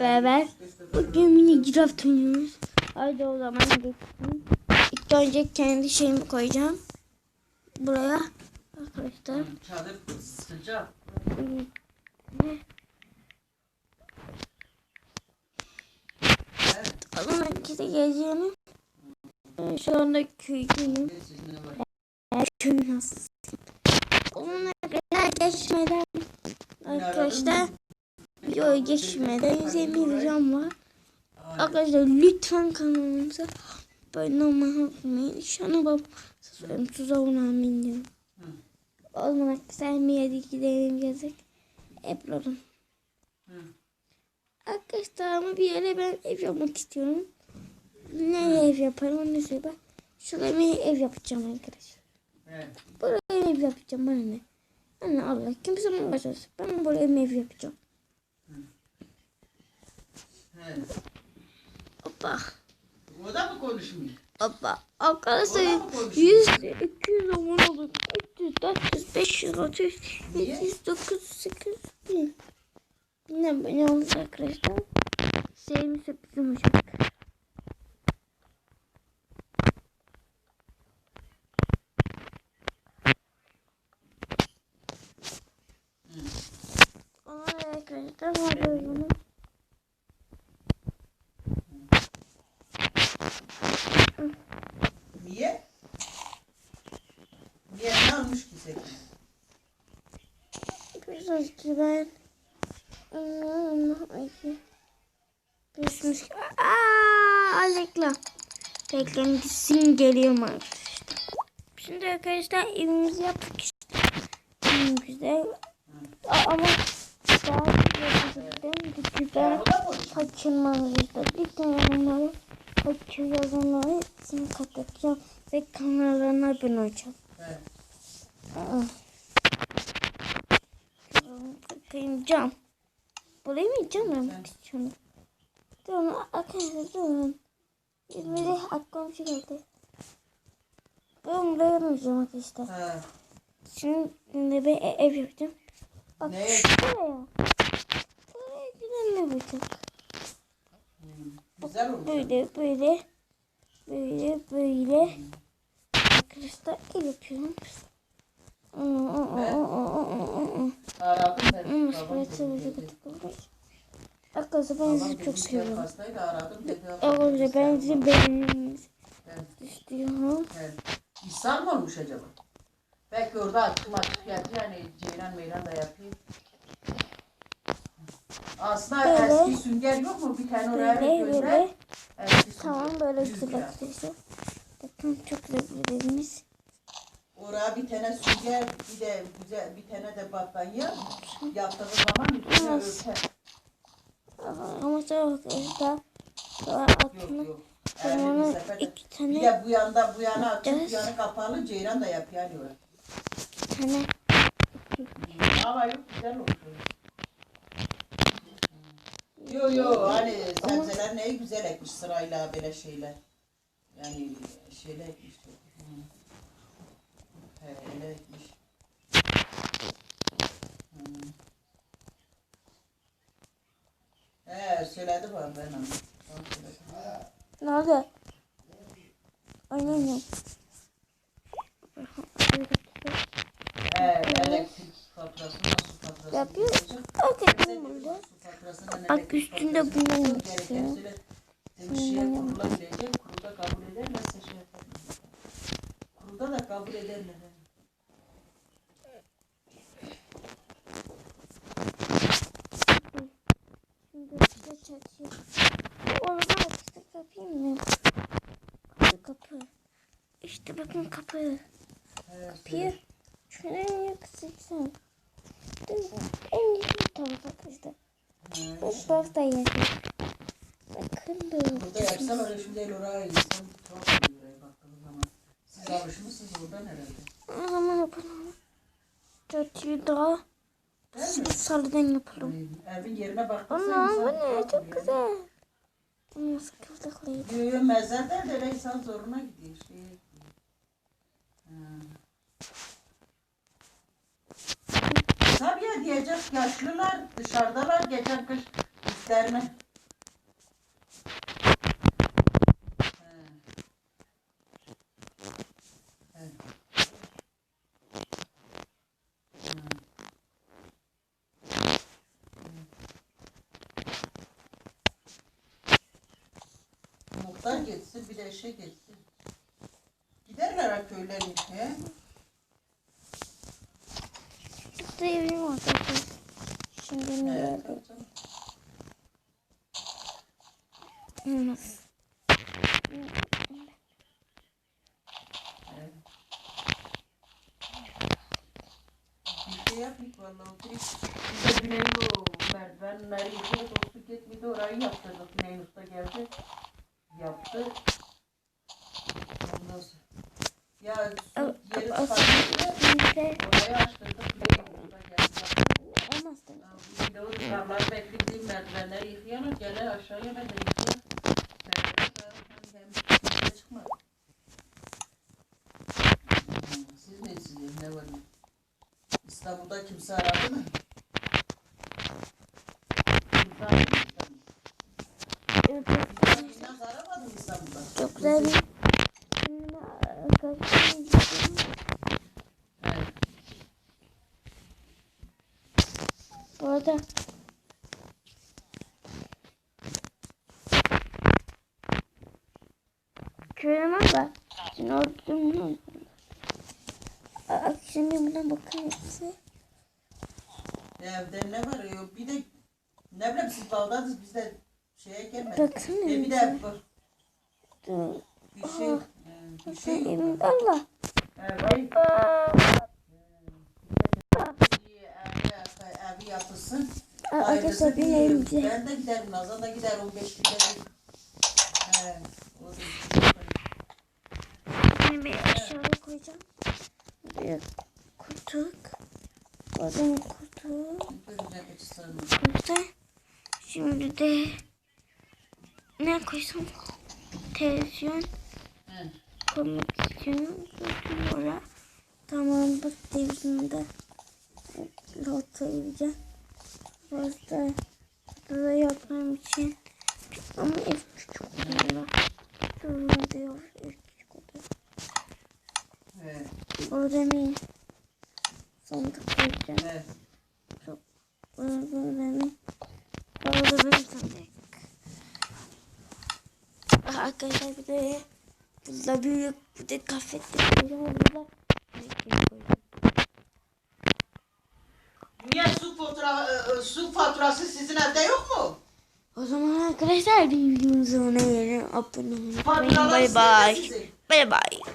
beraber bugün mini girafta oynuyoruz. Haydi o zaman geçelim. İlk önce kendi şeyimi koyacağım. Buraya arkadaşlar. Çadır sıcak. İkisi geleceğimi. Ben Şu anda köydeyim. Sizinle var. Her köy nasıl? Onunla kadar geçmeden arkadaşlar videoya geçmeden 150 videom var. Arkadaşlar lütfen kanalımıza abone olmayı unutmayın. Şuna bak. Söylüyorum olmayın diyorum. O zaman sen bir yere gidelim yazık. Upload'um. Hı. Arkadaşlar ama bir yere ben ev yapmak istiyorum. Nereye ev yaparım onu söyle bak. Şuraya bir ev yapacağım arkadaşlar. Evet. Buraya ev yapacağım bana ne? Anne Allah kimse bana başlasın. Ben buraya ev yapacağım. Evet. Hoppa. O da mı konuşmuyor? Hoppa. Arkadaşlar Oradan mı konuşuyor? 100, 200 abone olduk. 300, 400, 500, 600, Niye? 700, 900, 800, 1000. Ne abone olduk arkadaşlar. Sevim sürprizim olacak. Ona da arkadaşlar var oyunu. Niye? Niye ne olmuş ki senin? Arkadaşlar ben Allah ay. Düşmüş. Aa, reklam. Reklam gitsin geliyorum arkadaşlar. Şimdi arkadaşlar evimizi yaptık işte. Evimizde. A- Ama daha güzel güzel O da konuşmuyor. kaçırmanızı istedik. Onları kaçıracağız onları hepsini kapatacağım ve kanallarına abone olacağım. Evet. Aa. Bakayım cam. Burayı mı cam yapmak istiyorum? Durun arkadaşlar durun. Böyle aklıma bir şey geldi. Ben buraya yapmayacağım arkadaşlar. Ha. Şimdi bir e- ev yapacağım. Bak Ne? şuraya. Buraya güzel ev yapacak. Güzel olmuş. Böyle böyle. Böyle böyle. Arkadaşlar ev yapıyorum. Arkadaşlar ben sizi çok "Gel seviyorum. Arkadaşlar ben sizi beğenmenizi Evet. istiyorum. İhsan mı olmuş acaba? Belki orada yapıyor. Yani Ceylan Meylan da yapıyor. Aslında Böyle. eski sünger yok mu? Bir tane oraya Böyle bir gönder. böyle. Eski. Tamam böyle arkadaşlar. Bakın çok güzel bir evimiz. Oraya bir tane sünger, bir de güzel bir tane de battaniye yaptığınız zaman üstüne örter. Ama sonra arkadaşlar sonra Yok altına yok. Bir sonra iki Bir tane de bu yanda bu yana açık, bu yana kapalı Ceylan da yapıyor yani öyle. iki tane Ama yok güzel oldu. Yo yo hani sebzeler neyi güzel ekmiş sırayla böyle şeyler. Yani şeyler ekmiş. He, öyle ekmiş. Hı. He söyledi bana ben onu. Onu söyledi. ne oldu? Oynamıyorum. He elektrik faturası, su faturası. Yapıyor. Faturasından Bak üstünde bunun gidecek, kurulda da kabul ederler. Çatıyor. Orada açtık yapayım mı? Kapı kapı. İşte bakın kapı. Kapıyı şuraya kısacaksın. En iyi taraf arkadaşlar. Bu taraf da yapıyor. Bakın Burada böyle. yapsam öyle şimdi el oraya insan tuhaf oluyor oraya baktığınız zaman. Siz alışmışsınız oradan herhalde. O zaman yapalım. Çatıyı daha salıdan yapalım. Evin yerine baktığınız zaman bu ne çok güzel. Ama sıkıldıklıydı. Diyor yo mezar der de öyle insan zoruna gidiyor. Şey, Ha. Tabii ya diyecek yaşlılar dışarıdalar geçen kış ister mi? Muhtar geçsin, bir de eşe geçsin. Giderler ha köylerine. Var zaten. Şimdi ne Evet. Olmaz. Şey yapmayık vallahi oturup. Bir de Güney'in o merdivenleri yıkıyor. Dostluk etmedi orayı yaptırdık. Güney'in usta geldi. Yaptı. Ondan sonra. Ya yeri çıkarttı. Şimdi Orayı açtırdık. Güney'in usta geldi. yaptı. olmaz da. Bir de o karlar beklediğim merdivenleri yıkıyorlar. Gene aşağıya ben de yıkıyorum. Hem kimse çıkmadı. Siz ne sizin ne var ne? İstanbul'da kimse aradı mı? Kimse aradı mı İstanbul'da. Çok güzel Şimdi arkadaşlarım gidiyorum. Bu arada Köyüm var. Şimdi orada Şimdi buna bakar mısın? Evde ne var? ya? Bir de ne bileyim siz bağdadınız biz de şeye gelmedik. Baksana E bir de bak, Dur. bir şey, e, bir şey yok. Allah. Evet. evi, yapılsın. Ailesi bir. Ben de giderim Nazan da gider 15 günde. He, o da aşağıya koyacağım. Bir kutuk. İçi sarılmış. Burada. Şimdi de ne koysam? Televizyon He. koymak istiyorum. Oraya. Tamam bu televizyonda oturacağım. Burada burada yapmam için ama ev küçük oluyor. Küçük oluyor. He, Orada bir sandık koyacağım. he. Orada bir Orada bir sandık. Arkadaşlar bir de burada büyük bir de kafette koyacağım. Burada büyük koyacağım. Niye su, fatura, e, su faturası sizin evde yok mu? O zaman arkadaşlar bir videomuzun gelelim. Abone olmayı Bay bay. Bay bay.